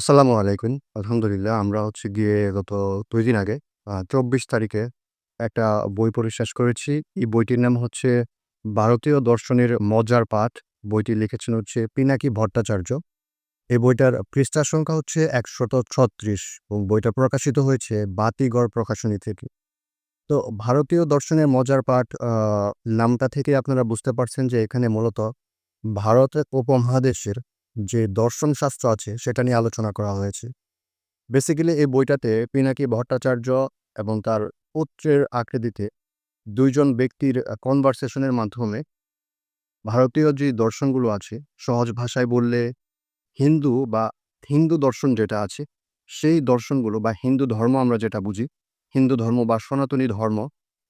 আসসালামু আলাইকুম। আলহামদুলিল্লাহ, আমরা হচ্ছে গিয়ে গত দুই দিন আগে চব্বিশ তারিখে একটা বই পড়ে শেষ করেছি। এই বইটির নাম হচ্ছে 'ভারতীয় দর্শনের মজার পাঠ'। বইটি লিখেছেন হচ্ছে পিনাকি ভট্টাচার্য। এই বইটার পৃষ্ঠার সংখ্যা হচ্ছে ১৩৬ এবং বইটা প্রকাশিত হয়েছে বাতিগড় প্রকাশনী থেকে। তো ভারতীয় দর্শনের মজার পাঠ নামটা থেকে আপনারা বুঝতে পারছেন যে এখানে মূলত ভারতের উপমহাদেশের যে দর্শনশাস্ত্র আছে সেটা নিয়ে আলোচনা করা হয়েছে। বেসিক্যালি এই বইটাতে পিনাকি ভট্টাচার্য এবং তার পুত্রের আকৃতিতে দুইজন ব্যক্তির কনভারসেশনের মাধ্যমে ভারতীয় যে দর্শনগুলো আছে, সহজ ভাষায় বললে হিন্দু বা হিন্দু দর্শন যেটা আছে, সেই দর্শনগুলো বা হিন্দু ধর্ম আমরা যেটা বুঝি, হিন্দু ধর্ম বা সনাতনী ধর্ম,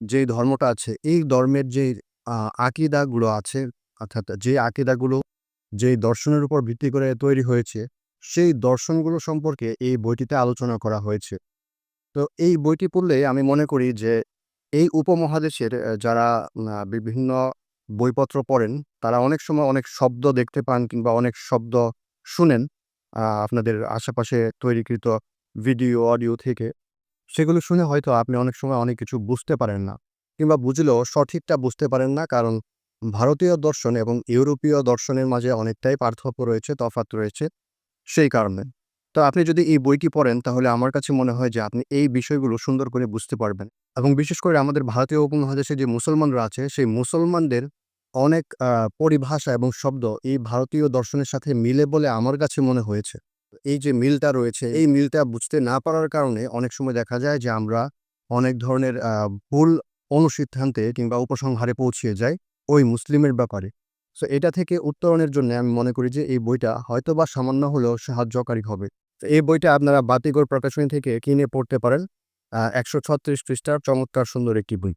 যেই ধর্মটা আছে, এই ধর্মের আ আকিদাগুলো আছে, অর্থাৎ যে আকিদাগুলো যেই দর্শনের উপর ভিত্তি করে তৈরি হয়েছে, সেই দর্শনগুলো সম্পর্কে এই বইটিতে আলোচনা করা হয়েছে। তো এই বইটি পড়লে আমি মনে করি যে এই উপমহাদেশের যারা বিভিন্ন বইপত্র পড়েন, তারা অনেক সময় অনেক শব্দ দেখতে পান কিংবা অনেক শব্দ শুনেন আপনাদের আশেপাশে তৈরিকৃত ভিডিও, অডিও থেকে। সেগুলো শুনে হয়তো আপনি অনেক সময় অনেক কিছু বুঝতে পারেন না কিংবা বুঝলেও সঠিকটা বুঝতে পারেন না। কারণ ভারতীয় দর্শন এবং ইউরোপীয় দর্শনের মাঝে অনেকটাই পার্থক্য রয়েছে, তফাৎ রয়েছে, সেই কারণে। তো আপনি যদি এই বইটি পড়েন তাহলে আমার কাছে মনে হয় যে আপনি এই বিষয়গুলো সুন্দর করে বুঝতে পারবেন এবং বিশেষ করে আমাদের ভারতীয় উপমহাদেশে যে মুসলমানরা আছে, সেই মুসলমানদের অনেক পরিভাষা এবং শব্দ এই ভারতীয় দর্শনের সাথে মিলে বলে আমার কাছে মনে হয়েছে। এই যে মিলটা রয়েছে, এই মিলটা বুঝতে না পারার কারণে অনেক সময় দেখা যায় যে আমরা অনেক ধরনের ভুল অনুসিদ্ধান্তে কিংবা উপসংহারে পৌঁছিয়ে যাই ওই মুসলিমের ব্যাপারে। সো এটা থেকে উত্তরণের জন্য আমি মনে করি যে, এই বইটা হয়তো বা সামান্য হলেও সাহায্যকারী হবে। তো এই বইটা আপনারা বাতিগর প্রকাশনী থেকে কিনে পড়তে পারেন। একশো ছত্রিশ পৃষ্ঠার চমৎকার সুন্দর একটি বই।